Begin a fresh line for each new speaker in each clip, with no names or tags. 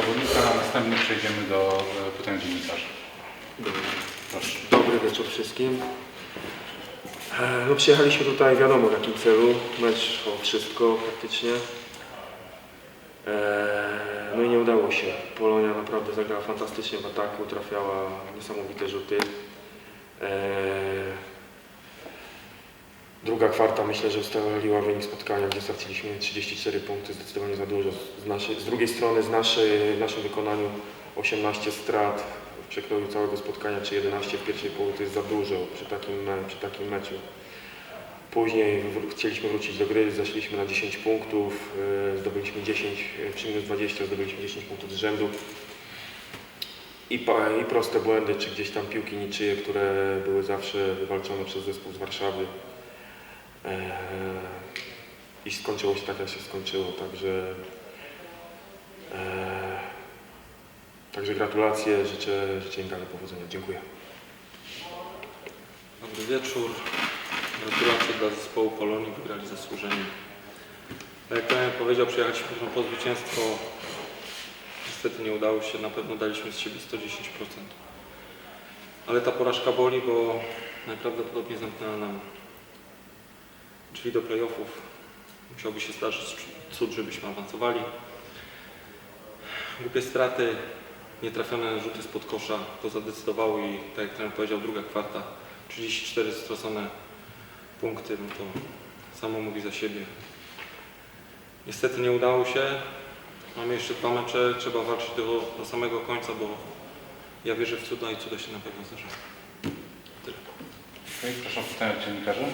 zawodnika, a następnie przejdziemy do e, pytań dziennikarzy. Proszę.
Dobry wieczór wszystkim. E, No przyjechaliśmy tutaj wiadomo w jakim celu. Mecz o wszystko praktycznie. E, No i nie udało się. Polonia naprawdę zagrała fantastycznie w ataku, trafiała niesamowite rzuty. E, Druga kwarta myślę, że ustaliła wynik spotkania, gdzie straciliśmy 34 punkty, zdecydowanie za dużo. Z, naszej, z drugiej strony z naszej, w naszym wykonaniu 18 strat w przekroju całego spotkania, czy 11 w pierwszej połowie to jest za dużo przy takim, przy takim meczu. Później chcieliśmy wrócić do gry, zeszliśmy na 10 punktów, yy, zdobyliśmy 10, yy, przy minus 20 zdobyliśmy 10 punktów z rzędu. I, I proste błędy, czy gdzieś tam piłki niczyje, które były zawsze wywalczone przez zespół z Warszawy. Eee, I skończyło się tak, jak się skończyło, także eee, Także gratulacje, życzę, życzę im dalej powodzenia. Dziękuję.
Dobry wieczór. Gratulacje dla zespołu Polonii, wygrali zasłużenie. Tak jak trener powiedział, przyjechaliśmy po zwycięstwo. Niestety nie udało się, na pewno daliśmy z siebie 110%. Ale ta porażka boli, bo najprawdopodobniej zamknęła nam drzwi do playoffów. Musiałby się zdarzyć cud, żebyśmy awansowali. Głupie straty, nietrafione rzuty spod kosza to zadecydowało i tak jak trener powiedział, druga kwarta 34 stracone punkty, no to samo mówi za siebie. Niestety nie udało się. Mamy jeszcze dwa mecze, trzeba walczyć do, do samego końca, bo ja wierzę w cuda i cuda się na pewno zdarzają. Tyle.
Okay, proszę o pytania dziennikarzy.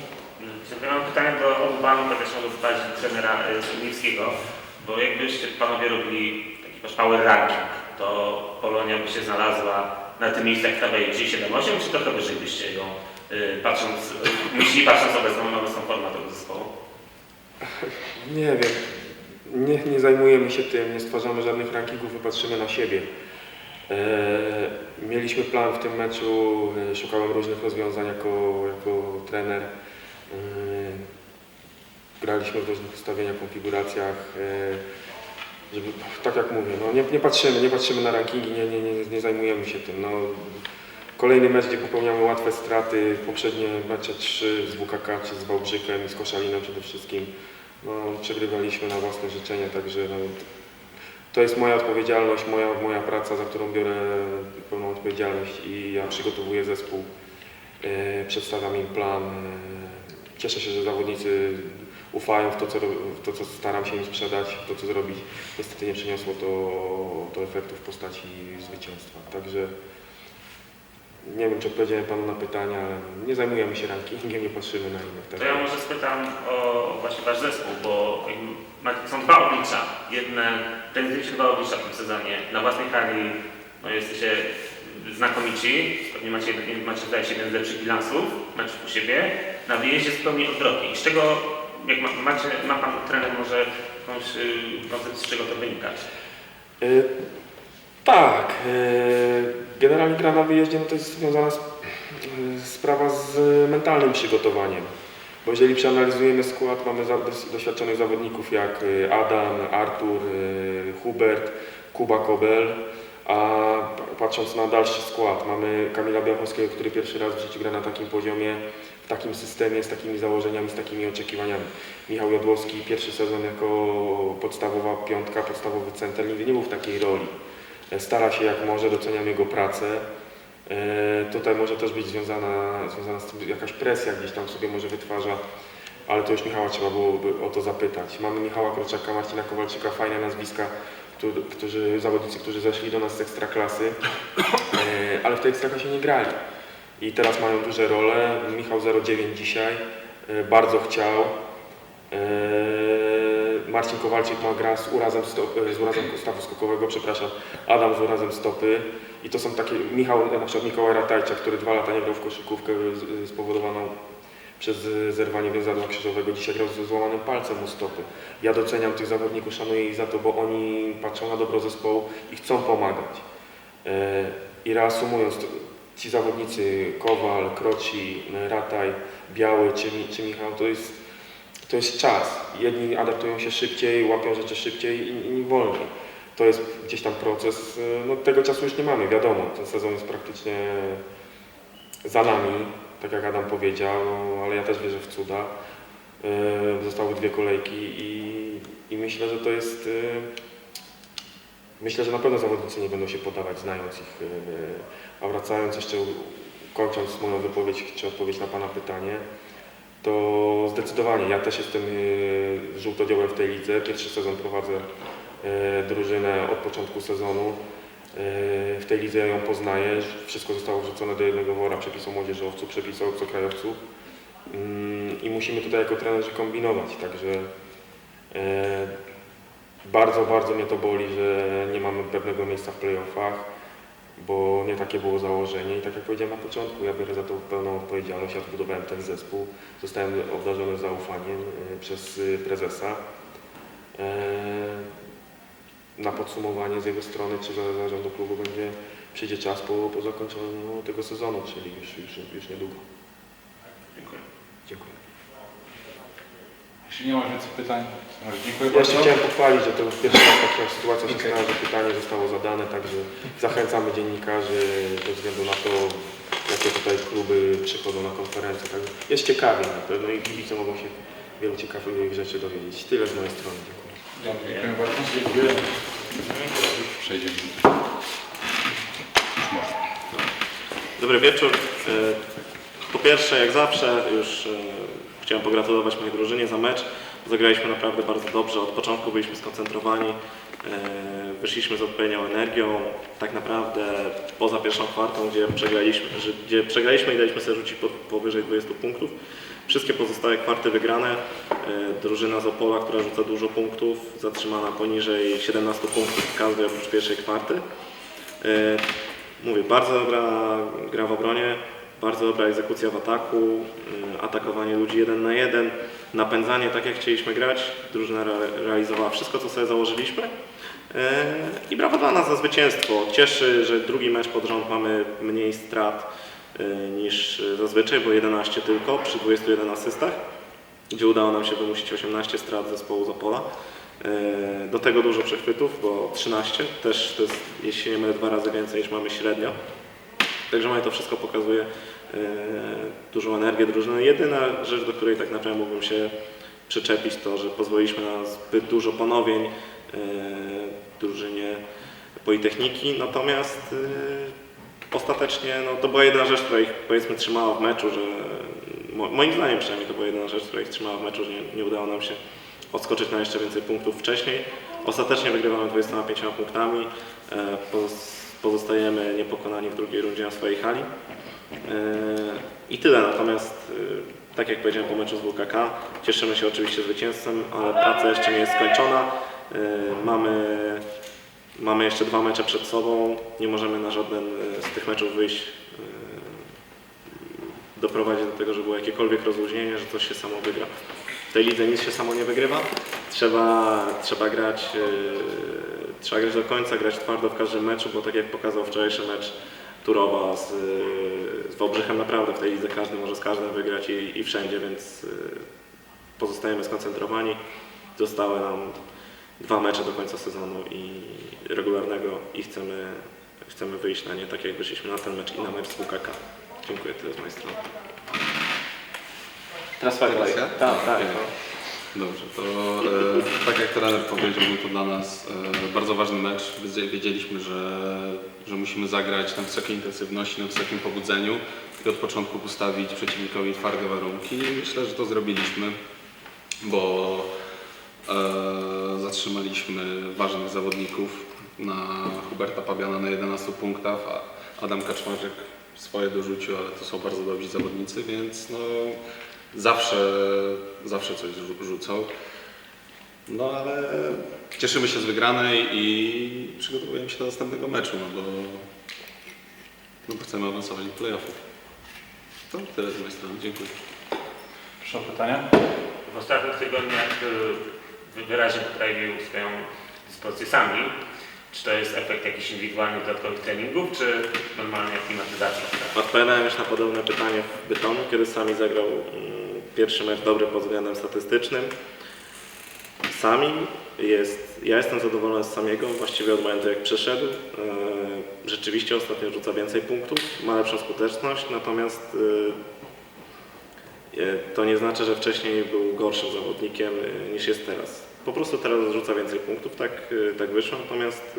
Ja mam pytanie do obu panów, też zadać do trenera y, Sługnickiego, bo jakbyście panowie robili taki power ranking, to Polonia by się znalazła na tym miejscu jak tabeli 7-8, czy trochę wyżej byście ją, y, patrząc, y, myśli patrząc obecną, na obecną formę tego zespołu?
Nie wiem. Nie, nie zajmujemy się tym, nie stwarzamy żadnych rankingów, wypatrzymy na siebie. Mieliśmy plan w tym meczu, e, szukałem różnych rozwiązań jako, jako trener. Eee, graliśmy w różnych ustawieniach, konfiguracjach. Eee, żeby, tak jak mówię, no nie, nie patrzymy, nie patrzymy na rankingi, nie, nie, nie, nie zajmujemy się tym. No, kolejny mecz, gdzie popełniamy łatwe straty, poprzednie mecze 3 z WKK czy z Wałbrzychem i z Koszaliną przede wszystkim. No, przegrywaliśmy na własne życzenie, także no, to jest moja odpowiedzialność, moja, moja praca, za którą biorę pełną odpowiedzialność i ja przygotowuję zespół, e, przedstawiam im plan. E, cieszę się, że zawodnicy ufają w to, co, w to, co staram się im sprzedać, w to, co zrobić. Niestety nie przyniosło to, to efektu w postaci zwycięstwa. Także nie wiem, czy odpowiedziałem Panu na pytania, ale nie zajmujemy się rankingiem, nie patrzymy na innych.
To
tak.
ja może spytam o właśnie wasz zespół, bo są dwa oblicza. Jedne, ten dwa oblicza w tym sezonie. Na własnej hali no jesteście znakomici, pewnie macie, macie zdaje się jeden z lepszych bilansów meczów u siebie. Na wyjeździe zupełnie odwrotnie. I z czego, jak ma, macie, ma pan trener może jakąś y, koncepcję, z czego to wynikać?
Y, Tak, y, generalnie gra na wyjeździe no to jest związana z, sprawa z mentalnym przygotowaniem. Bo jeżeli przeanalizujemy skład, mamy doświadczonych zawodników jak Adam, Artur, Hubert, Kuba Kobel, a pa- patrząc na dalszy skład, mamy Kamila Białkowskiego, który pierwszy raz w życiu gra na takim poziomie, w takim systemie, z takimi założeniami, z takimi oczekiwaniami. Michał Jodłowski, pierwszy sezon jako podstawowa piątka, podstawowy center, nigdy nie był w takiej roli. E, Stara się jak może, doceniam jego pracę. E, Tutaj może też być związana, związana z tym jakaś presja gdzieś tam sobie może wytwarza, ale to już Michała trzeba byłoby o to zapytać. Mamy Michała Kroczaka, Marcina Kowalczyka, fajne nazwiska, którzy, którzy, zawodnicy, którzy zeszli do nas z ekstraklasy, e, ale w tej ekstraklasie nie grali. I teraz mają duże role. Michał 09 dzisiaj, e, bardzo chciał. E, Marcin Kowalczyk ma gra z urazem, z urazem stawu skokowego, przepraszam, Adam z urazem stopy. I to są takie, Michał, e, na przykład Mikołaj Ratajczak, który dwa lata nie grał w koszykówkę spowodowaną przez e, zerwanie więzadła krzyżowego. Dzisiaj grał ze złamanym palcem u stopy. Ja doceniam tych zawodników, szanuję ich za to, bo oni patrzą na dobro zespołu i chcą pomagać. E, I reasumując, ci zawodnicy Kowal, Kroci, Rataj, Biały czy, czy Michał, to jest, to jest czas. Jedni adaptują się szybciej, łapią rzeczy szybciej, inni wolniej. to jest gdzieś tam proces. Y, No, tego czasu już nie mamy, wiadomo. Ten sezon jest praktycznie za nami, tak jak Adam powiedział, no, ale ja też wierzę w cuda. Y, Zostały dwie kolejki i, i myślę, że to jest. y, Myślę, że na pewno zawodnicy nie będą się podawać, znając ich. y, A wracając jeszcze, kończąc moją wypowiedź czy odpowiedź na Pana pytanie, to zdecydowanie ja też jestem żółtodziołem w tej lidze. Pierwszy sezon prowadzę drużynę od początku sezonu. Y, W tej lidze ją poznaję. Wszystko zostało wrzucone do jednego wora przepisów młodzieżowców, przepisów obcokrajowców. Mm, I musimy tutaj jako trenerzy kombinować. Także e, bardzo, bardzo mnie to boli, że nie mamy pewnego miejsca w playoffach, bo nie takie było założenie. I tak jak powiedziałem na początku, ja biorę za to pełną odpowiedzialność. Ja zbudowałem ten zespół, zostałem obdarzony zaufaniem e, przez e, prezesa. Na podsumowanie z jego strony czy za- zarządu klubu będzie przyjdzie czas po, po zakończeniu tego sezonu, czyli już, już, już niedługo.
Dziękuję.
Dziękuję.
Jeśli nie ma więcej pytań, to może dziękuję
Ja jeszcze
bardzo.
chciałem pochwalić, że to pierwszy raz taka sytuacja się stała, że pytanie zostało zadane, także zachęcamy dziennikarzy ze względu na to, jakie tutaj kluby przychodzą na konferencję. Także jest ciekawie na pewno i kibice mogą się wielu ciekawych rzeczy dowiedzieć. Tyle z mojej strony. Dziękuję.
Dziękuję bardzo. Przejdziemy.
Dobry wieczór. E, Po pierwsze, jak zawsze, już e, chciałem pogratulować mojej drużynie za mecz. Zagraliśmy naprawdę bardzo dobrze. Od początku byliśmy skoncentrowani, e, wyszliśmy z odpowiednią energią. Tak naprawdę poza pierwszą kwartą, gdzie przegraliśmy, gdzie przegraliśmy i daliśmy sobie rzucić po, powyżej 20 punktów. Wszystkie pozostałe kwarty wygrane. E, Drużyna z Opola, która rzuca dużo punktów, zatrzymana poniżej 17 punktów w każdej oprócz pierwszej kwarty. E, Mówię, bardzo dobra gra w obronie, bardzo dobra egzekucja w ataku, y, atakowanie ludzi jeden na jeden, napędzanie tak jak chcieliśmy grać. Drużyna re- realizowała wszystko, co sobie założyliśmy. I brawo dla nas za zwycięstwo. Cieszy, że drugi mecz pod rząd mamy mniej strat niż zazwyczaj, bo 11 tylko przy 21 asystach, gdzie udało nam się wymusić 18 strat zespołu z Opola. E, Do tego dużo przechwytów, bo 13 też to jest, jeśli nie mylę, dwa razy więcej niż mamy średnio. Także mnie to wszystko pokazuje e, dużą energię drużyny. Jedyna rzecz, do której tak naprawdę mógłbym się przyczepić, to że pozwoliliśmy na zbyt dużo ponowień drużynie Politechniki, natomiast ostatecznie no, to była jedna rzecz, która ich powiedzmy trzymała w meczu, że mo- moim zdaniem przynajmniej to była jedna rzecz, która ich trzymała w meczu, że nie, nie udało nam się odskoczyć na jeszcze więcej punktów wcześniej. Ostatecznie wygrywamy 25 punktami, e, poz- pozostajemy niepokonani w drugiej rundzie na swojej hali. E, I tyle, natomiast e, tak jak powiedziałem po meczu z WKK, cieszymy się oczywiście zwycięstwem, ale praca jeszcze nie jest skończona. Mamy, mamy jeszcze dwa mecze przed sobą, nie możemy na żaden e, z tych meczów wyjść e, doprowadzić do tego, że było jakiekolwiek rozluźnienie, że coś się samo wygra. W tej lidze nic się samo nie wygrywa. Trzeba, trzeba grać yy, trzeba grać do końca, grać twardo w każdym meczu, bo tak jak pokazał wczorajszy mecz Turowa z, z Wałbrzychem, naprawdę w tej lidze każdy może z każdym wygrać i, i wszędzie, więc pozostajemy skoncentrowani. Zostały nam dwa mecze do końca sezonu i regularnego i chcemy, chcemy wyjść na nie tak jak wyszliśmy na ten mecz i na mecz z WKK. Dziękuję tyle z mojej strony.
Ja?
Tak, tak. no.
Dobrze, to e, tak jak trener powiedział, był to dla nas e, bardzo ważny mecz. Wiedzie- Wiedzieliśmy, że, że musimy zagrać na wysokiej intensywności, na wysokim pobudzeniu i od początku postawić przeciwnikowi twarde warunki. I myślę, że to zrobiliśmy, bo e, zatrzymaliśmy ważnych zawodników na Huberta Pabiana na 11 punktach, a Adam Kaczmarzyk swoje dorzucił, ale to są bardzo dobrzy zawodnicy, więc no, zawsze, zawsze coś rzu- rzucą. No ale cieszymy się z wygranej i przygotowujemy się do następnego meczu, no bo, no chcemy awansować do playoffów. To tyle z mojej strony. Dziękuję.
Proszę o pytania.
W ostatnich tygodniach y, wyraźnie poprawił swoją dyspozycję sami. Czy to jest efekt jakichś indywidualnych dodatkowych treningów, czy normalnie klimatyzacja?
Odpowiadałem już na podobne pytanie w Bytomiu, kiedy sami zagrał mm, pierwszy mecz dobry pod względem statystycznym. Sami jest, ja jestem zadowolony z samego, właściwie od momentu jak przeszedł. E, Rzeczywiście ostatnio rzuca więcej punktów, ma lepszą skuteczność, natomiast e, to nie znaczy, że wcześniej był gorszym zawodnikiem e, niż jest teraz. Po prostu teraz rzuca więcej punktów, tak, e, tak wyszło, natomiast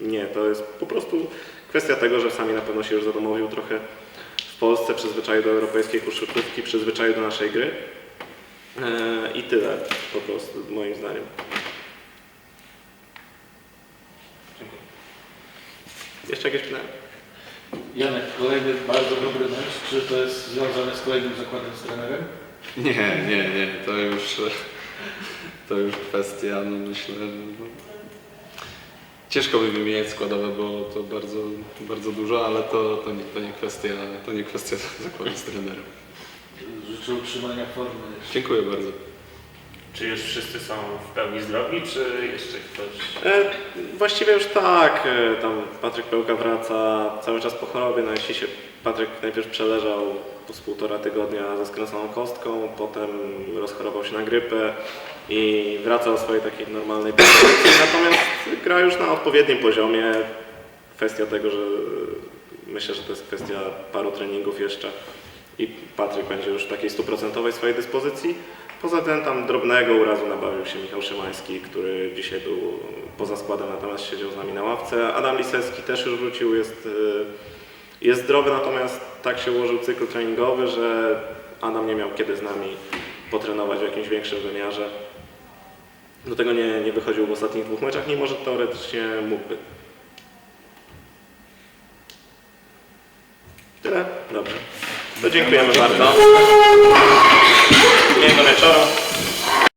e, nie, to jest po prostu kwestia tego, że sami na pewno się już zadomowił trochę w Polsce, przyzwyczaił do europejskiej koszykówki, przyzwyczaił do naszej gry. E, I tyle po prostu, moim zdaniem. Jeszcze jakieś pytania?
Janek, kolejny bardzo dobry mecz. Czy to jest związane z kolejnym zakładem z trenerem?
Nie, nie, nie, to już, to już kwestia, no myślę, no, ciężko by wymieniać składowe, bo to bardzo, bardzo dużo, ale to, to, nie, to, nie kwestia, to nie kwestia zakładu z trenerem.
Życzę utrzymania formy.
Dziękuję bardzo.
Czy już wszyscy są w pełni zdrowi, czy jeszcze ktoś?
E, właściwie już tak, e, tam Patryk Pełka wraca cały czas po chorobie, no jeśli się Patryk najpierw przeleżał z półtora tygodnia ze skręconą kostką, potem rozchorował się na grypę i wraca do swojej takiej normalnej pozycji, natomiast gra już na odpowiednim poziomie. Kwestia tego, że myślę, że to jest kwestia paru treningów jeszcze i Patryk będzie już w takiej stuprocentowej swojej dyspozycji. Poza tym tam drobnego urazu nabawił się Michał Szymański, który dzisiaj był poza składem, natomiast siedział z nami na ławce. Adam Lisewski też już wrócił, jest, y, jest zdrowy, natomiast tak się ułożył cykl treningowy, że Adam nie miał kiedy z nami potrenować w jakimś większym wymiarze. Do tego nie, nie wychodził w ostatnich dwóch meczach, mimo że teoretycznie mógłby. Tyle? Dobrze. To dziękujemy bardzo. Miłego wieczoru.